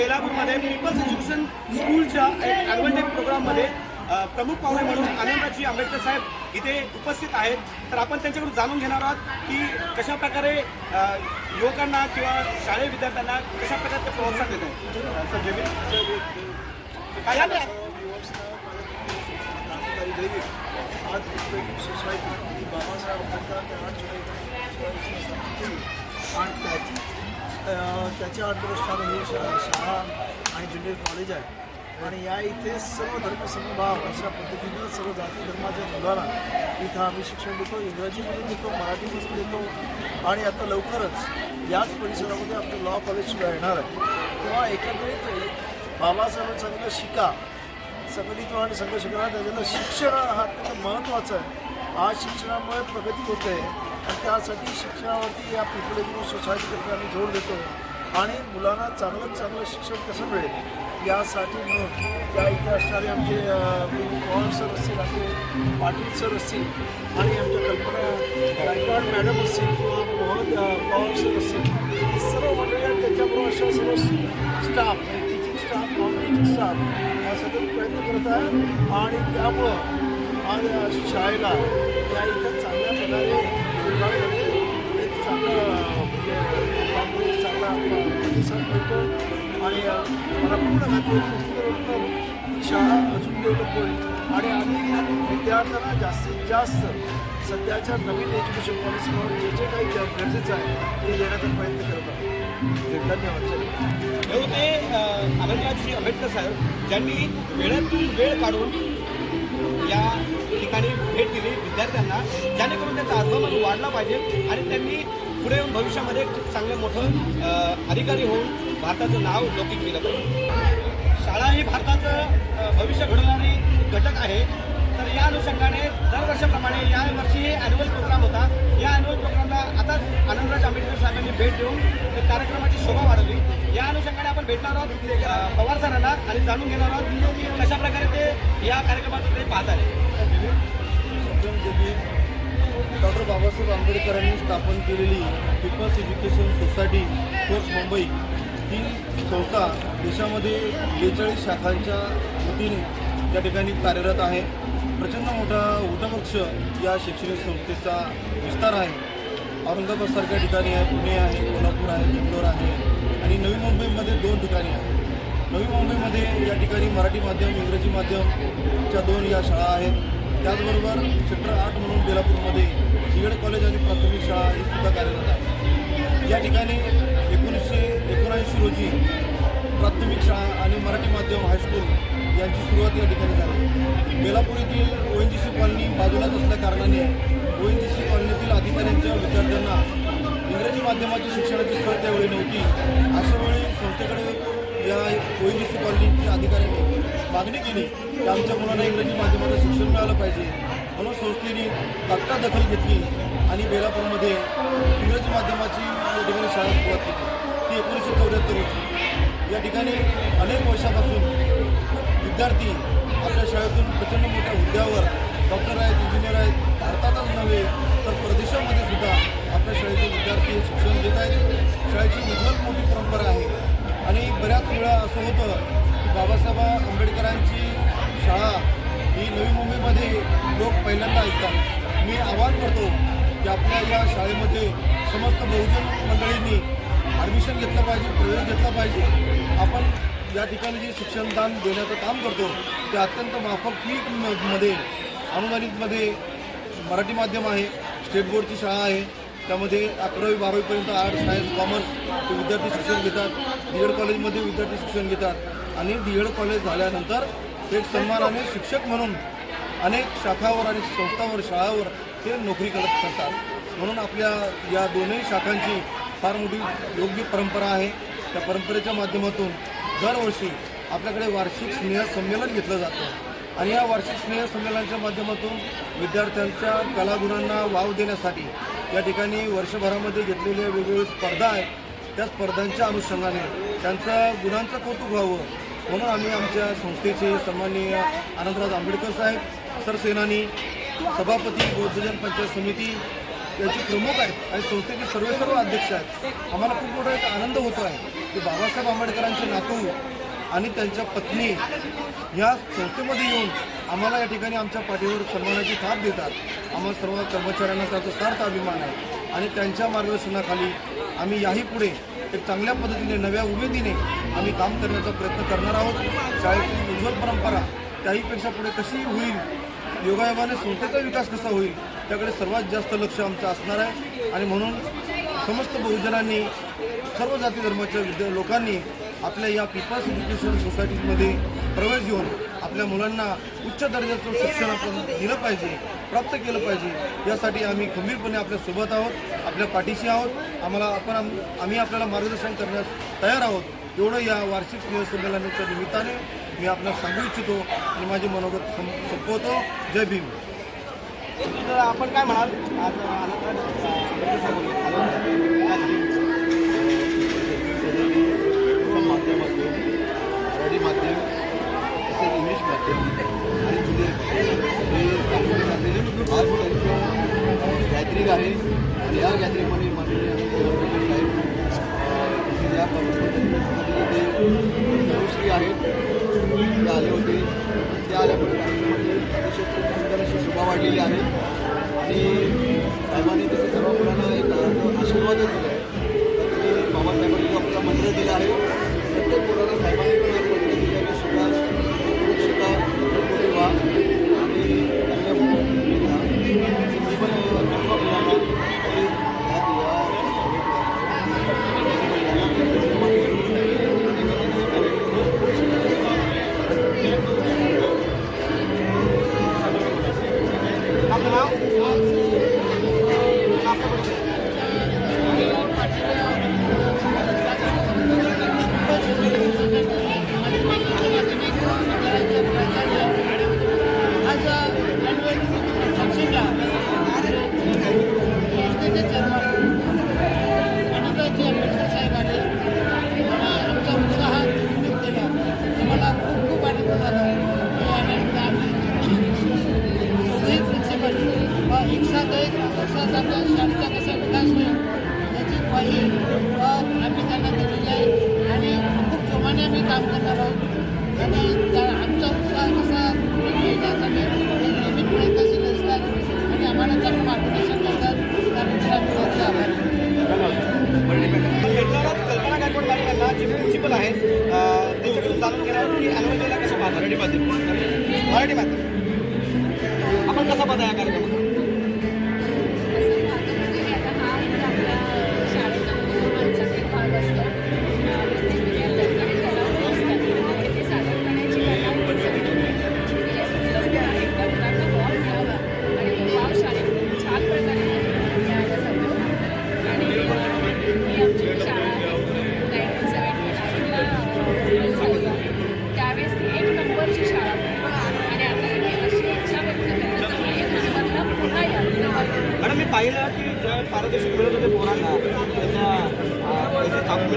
बेलापूरमध्ये people's education स्कूलच्या एक advantage प्रोग्राममध्ये प्रमुख पाहुणे म्हणून आनंदाजी आंबेडकर साहेब इथे उपस्थित आहेत तर आपण त्यांच्याकडून जाणून घेणार आहोत की कशा प्रकारे युवकांना किंवा शालेय विद्यार्थ्यांना कशा प्रकारे ते प्रोत्साहन देत आहेत सर, जय काय झालं? आज सोसायटी बाबासाहेब त्याच्या अंतरस्थान हे शाळा आणि ज्युनियर कॉलेज आहे. आणि या इथे सर्व धर्मसमभाव अशा पद्धतीनं सर्व जाती धर्माच्या मुलाला इथं आम्ही शिक्षण देतो इंग्रजीमधून देतो मराठीमधून देतो. आणि आता लवकरच याच परिसरामध्ये आपलं लॉ कॉलेजसुद्धा येणार आहे. तेव्हा एकंदरीत बाबासाहेबांनी सांगितलं शिका संघटित आणि संघर्ष करा. त्याच्यानं शिक्षण हा अत्यंत महत्त्वाचं आहे. आज शिक्षणामुळे प्रगती होते. आणि त्यासाठी शिक्षणावरती या पिपळे एज्युकेशन सोसायटीतर्फे आम्ही जोर देतो. आणि मुलांना चांगलं चांगलं शिक्षण कसं मिळेल? यासाठी म्हणून या इथे असणारे आमचे पवार सर असतील आमचे पाटील सर असतील आणि आमच्या कल्पना गायकवाड मॅडम असतील किंवा मोहन पवार सर असतील सर्व मंडळी आणि त्याच्याबरोबर अशा सर्व staff teaching staff non teaching staff हा सतत प्रयत्न करत आहे आणि त्यामुळं आज शाळेला या इथं चांगल्या प्रकारे एक चांगलं म्हणजे चांगला प्रतिसाद मिळतो आणि मला पूर्ण ही शाळा अजून डेव्हलप होईल आणि आम्ही विद्यार्थ्यांना जास्तीत जास्त सध्याच्या नवीन एज्युकेशन पॉलिसीमुळे जे जे काही गरजेचं आहे ते देण्याचा प्रयत्न करत आहोत धन्यवाद चला हे होते अ, आंबेडकर साहेब ज्यांनी वेळातून वेळ काढून या ठिकाणी भेट दिली विद्यार्थ्यांना जेणेकरून त्यांचा आत्ममान वाढला पाहिजे आणि त्यांनी पुढे येऊन भविष्यामध्ये खूप चांगलं मोठं अधिकारी होऊन भारताचं नाव लौकिक केलं पाहिजे. शाळा ही भारताचं भविष्य घडवणारी घटक आहे. तर या अनुषंगाने दरवर्षाप्रमाणे या वर्षी हे ॲन्युअल प्रोग्राम होता. या ॲन्युअल प्रोग्रामला आताच आनंदराज आंबेडकर साहेबांनी भेट देऊन त्या कार्यक्रमाची शोभा वाढवली. या अनुषंगाने आपण भेटणार आहोत पवार सरांना आणि जाणून घेणार आहोत की कशा प्रकारे ते या कार्यक्रमात ते पाहत आहे सज्जनदेवी डॉक्टर बाबासाहेब आंबेडकरांनी स्थापन केलेली People's Education Society Fort Mumbai ही संस्था देशामध्ये बेचाळीस शाखांच्या वतीने त्या ठिकाणी कार्यरत आहे. प्रचंड मोठा वटवृक्ष या शैक्षणिक संस्थेचा विस्तार आहे. औरंगाबादसारख्या ठिकाणी आहे पुणे आहे कोल्हापूर आहे बेंगलोर आहे आणि नवी मुंबईमध्ये दोन ठिकाणी आहे. नवी मुंबईमध्ये या ठिकाणी मराठी माध्यम इंग्रजी माध्यमच्या दोन या शाळा आहेत. त्याचबरोबर सेक्टर आठ म्हणून बेलापूरमध्ये बीएड कॉलेज आणि प्राथमिक शाळा ही सुद्धा कार्यरत आहे. या ठिकाणी एकोणीसशे एकोणऐंशी रोजी प्राथमिक शाळा आणि मराठी माध्यम हायस्कूल यांची सुरुवात या ठिकाणी झाली. बेलापूर येथील O N G C colony बाजूलाच असल्या कारणाने ओ एन जी सी कॉलनीतील अधिकाऱ्यांच्या विद्यार्थ्यांना इंग्रजी माध्यमाची शिक्षणाची सोय त्यावेळी नव्हती. अशा वेळी संस्थेकडे या ओ एन जी सी कॉलनीच्या अधिकाऱ्यांनी मागणी केली की आमच्या मुलांना इंग्रजी माध्यमाचं शिक्षण मिळालं पाहिजे म्हणून संस्थेने तात्काळ दखल घेतली आणि बेलापूरमध्ये इंग्रजी माध्यमाची या ठिकाणी शाळा सुरुवात केली. ती एकोणीसशे चौऱ्याहत्तर रोजी. या ठिकाणी अनेक वर्षापासून विद्यार्थी आपल्या शाळेतून प्रचंड मोठ्या हुद्द्यावर डॉक्टर आहेत इंजिनियर आहेत भारतातच नव्हे तर परदेशामध्ये सुद्धा आपल्या शाळेचे विद्यार्थी शिक्षण घेत आहेत. शाळेची उज्ज्वल मोठी परंपरा आहे. आणि बऱ्याच वेळा असं होतं बाबासाहेब आंबेडकरांची शाळा ही नवी मुंबईमध्ये लोक पहिल्यांदा ऐकतात. मी आवाहन करतो की आपल्या या शाळेमध्ये समस्त बहुजन मंडळींनी ॲडमिशन घेतलं पाहिजे प्रवेश घेतला पाहिजे. आपण या ठिकाणी जे शिक्षणदान देण्याचं काम करतो ते अत्यंत माफक फी म- मध्ये अनुदानितमध्ये मराठी माध्यम आहे स्टेट बोर्डची शाळा आहे. त्यामध्ये अकरावी बारावीपर्यंत आर्ट्स सायन्स कॉमर्स विद्यार्थी शिक्षण घेतात. डी एड कॉलेजमध्ये विद्यार्थी शिक्षण घेतात. आणि डी एड कॉलेज झाल्यानंतर एक सन्मानाने शिक्षक म्हणून अनेक शाखावर आणि संस्थावर शाळावर ते नोकरी करत करतात. म्हणून आपल्या या दोनही शाखांची फार मोठी योग्य परंपरा आहे. त्या परंपरेच्या माध्यमातून दरवर्षी आपल्याकडे वार्षिक स्नेह संमेलन घेतलं जातं. आणि या वार्षिक स्नेह संमेलनाच्या माध्यमातून विद्यार्थ्यांच्या कलागुणांना वाव देण्यासाठी या ठिकाणी वर्षभरामध्ये घेतलेल्या वेगवेगळ्या स्पर्धा आहेत. त्या स्पर्धांच्या अनुषंगाने त्यांचं गुणांचं कौतुक व्हावं म्हणून आम्ही आमच्या संस्थेचे सन्माननीय आनंदराज आंबेडकर साहेब सरसेनानी सभापती बौद्धजन पंचायत समिती याचे प्रमुख आहेत आणि संस्थेचे सर्व सर्व अध्यक्ष आहेत. आम्हाला खूप मोठा एक आनंद होतो आहे की बाबासाहेब आंबेडकरांचे नातू आणि त्यांच्या पत्नी या संस्थेमध्ये येऊन आम्हाला या ठिकाणी आमच्या पाठीवर सन्मानाची थाप देतात. आम्हा सर्व कर्मचाऱ्यांना त्याचा सार्थ अभिमान आहे आणि त्यांच्या मार्गदर्शनाखाली आम्ही याही पुढे एक चांगल्या पद्धतीने नव्या उमेदीने आम्ही काम करण्याचा प्रयत्न करणार आहोत. शाळेची उज्ज्वल परंपरा त्याहीपेक्षा पुढे कशी होईल योगायोगाने संस्थेचा विकास कसा होईल त्याकडे सर्वात जास्त लक्ष आमचं असणार आहे. आणि म्हणून समस्त बहुजनांनी सर्व जाती धर्माच्या विद्या लोकांनी आपल्या या पीपल्स एज्युकेशन सोसायटीमध्ये प्रवेश घेऊन आपल्या मुलांना उच्च दर्जाचं शिक्षण आपण दिलं पाहिजे प्राप्त केलं पाहिजे यासाठी आम्ही खंबीरपणे आपल्यासोबत आहोत आपल्या पाठीशी आहोत आम्हाला आपण आम- आम्ही आपल्याला मार्गदर्शन करण्यास तयार आहोत एवढं या वार्षिक स्नेहसंमेलनाच्या निमित्ताने मी आपल्याला सांगू इच्छितो आणि माझे मनोगत संपवतो जय भीम तर आपण काय म्हणाल गॅदरिंग आहे आणि या गॅदरिंगमध्ये माननीय या सर्वश्री आहेत ते आले होते ते आल्यामुळे अतिशय सुंदर अशी शोभा वाढलेली आहे आणि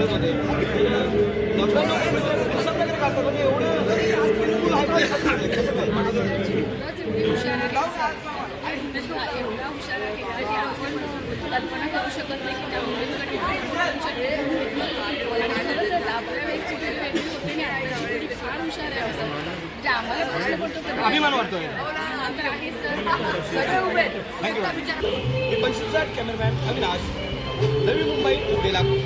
काय? मुलंच एवढी हुशार आहे. आणि आपण कल्पना करू शकत नाही की त्या मुलींकडे खरंच आपल्या वेळची जी वेगळी होती आणि आताची पिढी फार हुशार आहे असं. म्हणजे आम्हाला प्रश्न पडतो कधी अभिमान वाटतोय. हा, पंचवीस कॅमेरामॅन अविनाश. नवी मुंबई बेलापूर